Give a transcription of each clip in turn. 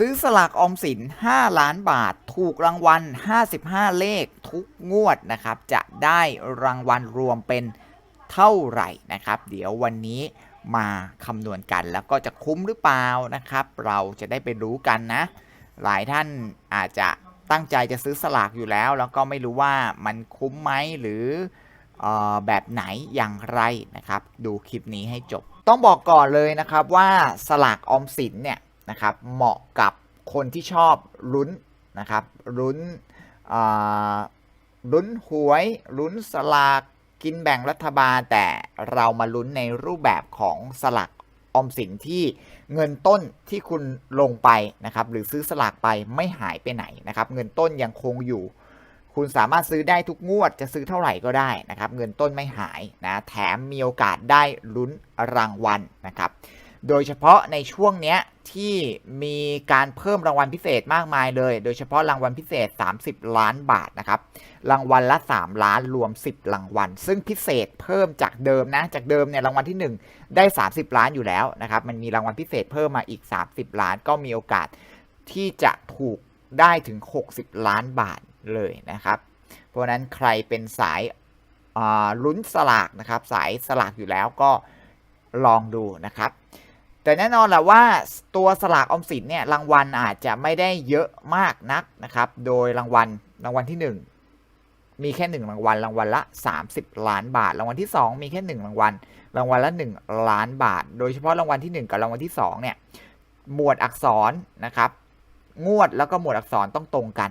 ซื้อสลากออมสิน 5 ล้านบาท ถูกรางวัล 55 เลขทุกงวดนะครับ จะได้รางวัลรวมเป็นเท่าไหร่นะครับ เดี๋ยววันนี้มาคำนวณกันแล้วก็จะคุ้มหรือเปล่านะครับ เราจะได้ไปรู้กันนะ หลายท่านอาจจะตั้งใจจะซื้อสลากอยู่แล้ว แล้วก็ไม่รู้ว่ามันคุ้มไหมหรือออแบบไหนอย่างไรนะครับ ดูคลิปนี้ให้จบ ต้องบอกก่อนเลยนะครับว่าสลากออมสินเนี่ย นะครับ เหมาะกับคนที่ชอบลุ้นนะครับลุ้นลุ้นหวยลุ้นสลากกินแบ่งรัฐบาล แต่เรามาลุ้นในรูปแบบของสลากออมสินที่เงินต้นที่คุณลงไปนะครับหรือซื้อสลากไปไม่หายไปไหนนะครับเงินต้นยังคงอยู่ คุณสามารถซื้อได้ทุกงวดจะซื้อเท่าไหร่ก็ได้นะครับเงินต้นไม่หายนะแถมมีโอกาสได้ลุ้นรางวัลนะครับ โดยเฉพาะในช่วงเนี้ยที่มีการเพิ่มรางวัลพิเศษมากมายเลย โดยเฉพาะรางวัลพิเศษ 30 ล้านบาทนะครับ รางวัลละ 3 ล้านรวม 10 รางวัล ซึ่งพิเศษเพิ่มจากเดิมนะ จากเดิมเนี่ยรางวัลที่ 1 ได้ 30 ล้านอยู่แล้วนะครับ มันมีรางวัลพิเศษเพิ่มมาอีก 30 ล้าน ก็มีโอกาสที่จะถูกได้ถึง 60 ล้านบาทเลยนะครับ เพราะฉะนั้นใครเป็นสายอ่าลุ้นสลากนะครับ สายสลากอยู่แล้วก็ลองดูนะครับ แต่แน่นอนแหละว่าตัวสลากออมสินเนี่ยรางวัลอาจจะไม่ได้เยอะมากนักนะครับ โดยรางวัลรางวัลที่ 1 มีแค่ 1 รางวัล รางวัลละ 30 ล้านบาท รางวัลที่ 2 มีแค่ 1 รางวัล รางวัลละ 1 ล้านบาท โดยเฉพาะรางวัลที่ 1 กับรางวัลที่2เนี่ยหมวดอักษรนะครับงวดแล้วก็หมวดอักษรต้องตรงกัน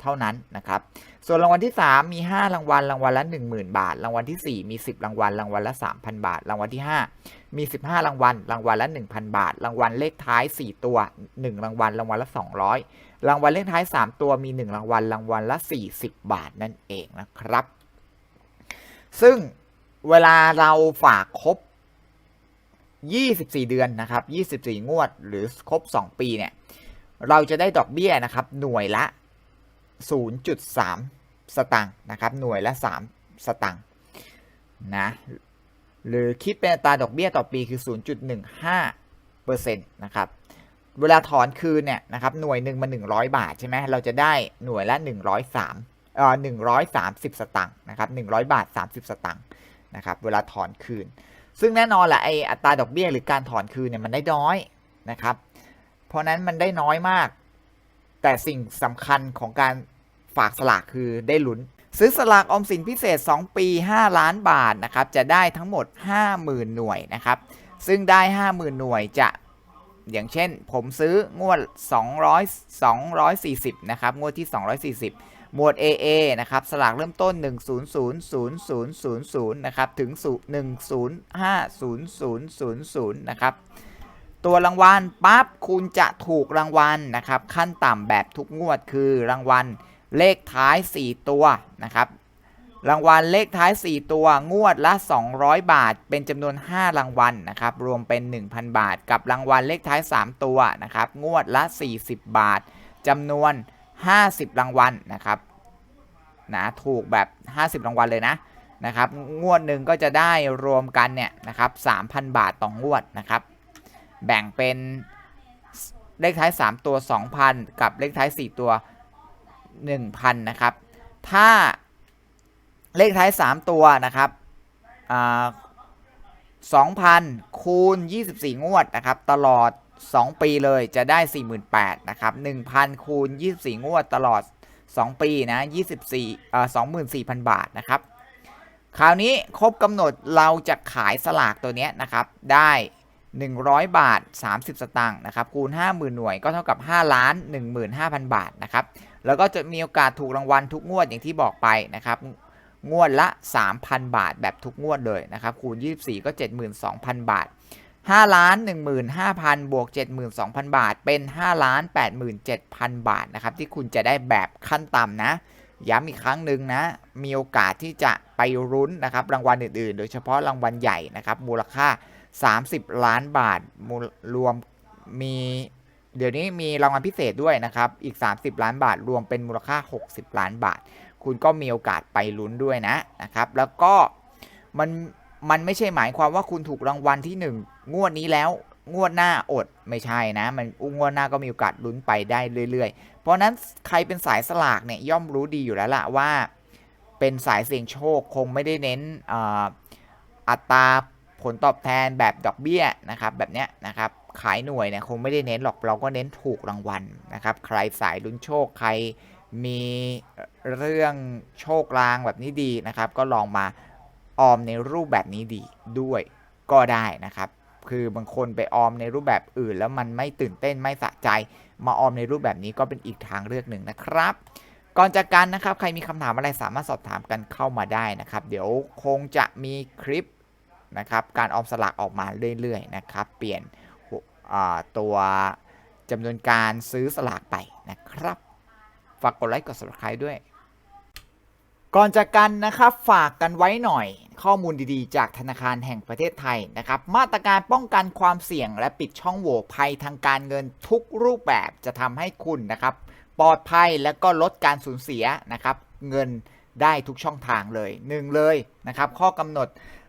เท่านั้นนะครับ ส่วนรางวัลที่ 3 มี 5 รางวัล รางวัลละ 10,000 บาท รางวัลที่ 4 มี 10 รางวัล รางวัลละ 3,000 บาท รางวัลที่ 5 มี 15 รางวัล รางวัลละ 1,000 บาท รางวัลเลขท้าย 4 ตัว 1 รางวัล รางวัลละ 200 รางวัลเลขท้าย 3 ตัวมี 1 รางวัล รางวัลละ 40 บาทนั่นเองนะครับ ซึ่งเวลาเราฝากครบ 24 เดือนนะครับ 24 งวด หรือครบ 2 ปีเนี่ย เราจะได้ดอกเบี้ยนะครับ หน่วยละ 0.3 สตังค์นะครับหน่วยละ 3 สตังค์นะหรือคิดเป็นอัตราดอกเบี้ยต่อปีคือ 0.15เปอร์เซ็นต์นะครับเวลาถอนคืนเนี่ยนะครับหน่วยหนึ่งมา 100 บาทใช่ไหมเราจะได้หน่วยละ 103เอ่อ130 สตังค์นะครับ100 บาท 30 สตังค์นะครับเวลาถอนคืน ซึ่งแน่นอนแหละไออัตราดอกเบี้ยหรือการถอนคืนเนี่ยมันได้น้อยนะครับเพราะนั้นมันได้น้อยมาก แต่สิ่งสำคัญของการฝากสลากคือได้ลุ้น ซื้อสลากออมสินพิเศษ 2 ปี 5 ล้านบาทนะครับจะได้ทั้งหมด 50,000 หน่วยนะครับซึ่งได้ 50,000 หน่วยจะอย่างเช่น ผมซื้องวด 200 240 นะครับ งวดที่ 240 หมวด AA นะครับ สลากเริ่มต้น 1000000 นะครับ ถึง 1050000 นะครับ ตัวรางวัลปั๊บคุณจะถูกรางวัลนะครับ ขั้นต่ำแบบทุกงวดคือรางวัลเลขท้าย 4 ตัวนะครับรางวัลเลขท้าย 4 ตัวงวดละ 200 บาท เป็นจำนวน 5 รางวัลนะครับ รวมเป็น 1,000 บาท กับรางวัลเลขท้าย 3 ตัวนะครับ งวดละ 40 บาทจำนวน 50 รางวัลนะครับนะถูกแบบ 50 รางวัลเลยนะนะครับ งวดหนึ่งก็จะได้รวมกันเนี่ยนะครับ3,000 บาทต่องวดนะครับ แบ่งเป็นเลขท้าย 3 ตัว 2,000 กับเลขท้าย 4 ตัว 1,000 นะครับ ถ้าเลขท้าย 3 ตัวนะครับอ่า2,000 คูณ 24 งวดนะครับ ตลอด 2 ปีเลยจะได้ 48,000นะครับ 1,000 คูณ 24 งวดตลอด 2 ปีนะ 24อ่า24,000 บาทนะครับ คราวนี้ครบกำหนดเราจะขายสลากตัวเนี้ยนะครับ ได้ 100 บาท 30 สตางค์นะครับคูณ 50,000 หน่วยก็เท่ากับ 5 ล้าน 15,000 บาทนะครับแล้วก็จะมีโอกาสถูกรางวัลทุกงวดอย่างที่บอกไปนะครับงวดละ 3,000 บาทแบบทุกงวดเลยนะครับคูณ 24 ก็ 72,000 บาท5ล้าน15,000 บวก 72,000 บาท เป็น 5 ล้าน 87,000 บาทนะครับที่คุณจะได้แบบขั้นต่ำนะ ย้ำอีกครั้งหนึ่งนะ มีโอกาสที่จะไปรุ้นนะครับรางวัลอื่นๆ โดยเฉพาะรางวัลใหญ่นะครับมูลค่า 30 ล้านบาทมูรวมมีเดี๋ยวนี้มีรางวัลพิเศษด้วยนะครับ อีก 30 ล้านบาทรวมเป็นมูลค่า 60 ล้านบาท คุณก็มีโอกาสไปลุ้นด้วยนะนะครับ แล้วก็มันมันไม่ใช่หมายความว่าคุณถูกรางวัลที่ 1 งวดนี้แล้วงวดหน้าอดไม่ใช่นะ มันงวดหน้าก็มีโอกาสลุ้นไปได้เรื่อย ๆ เพราะนั้นใครเป็นสายสลากเนี่ยย่อมรู้ดีอยู่แล้วล่ะว่า เป็นสายเสี่ยงโชคคงไม่ได้เน้นออัตรา ผลตอบแทนแบบดอกเบี้ยนะครับแบบเนี้ยนะครับขายหน่วยเนี่ยคงไม่ได้เน้นหรอกเราก็เน้นถูกรางวัลนะครับ ใครสายลุ้นโชคใครมีเรื่องโชคลางแบบนี้ดีนะครับ ก็ลองมาออมในรูปแบบนี้ดีด้วยก็ได้นะครับ คือบางคนไปออมในรูปแบบอื่น แล้วมันไม่ตื่นเต้นไม่สะใจ มาออมในรูปแบบนี้ก็เป็นอีกทางเลือกหนึ่งนะครับ ก่อนจากกันนะครับ ใครมีคำถามอะไรสามารถสอบถามกันเข้ามาได้นะครับ เดี๋ยวคงจะมีคลิป นะครับ การออมสลากออกมาเรื่อยๆนะครับ เปลี่ยนตัวจำนวนการซื้อสลากไปนะครับ ฝากกดไลค์กด subscribe ด้วย ก่อนจากกันนะครับฝากกันไว้หน่อย ข้อมูลดีๆ จากธนาคารแห่งประเทศไทยนะครับ มาตรการป้องกันความเสี่ยงและปิดช่องโหว่ภัยทางการเงินทุกรูปแบบจะทำให้คุณนะครับ ปลอดภัยและก็ลดการสูญเสียนะครับ เงินได้ทุกช่องทางเลยหนึ่งเลยนะครับ ข้อกำหนด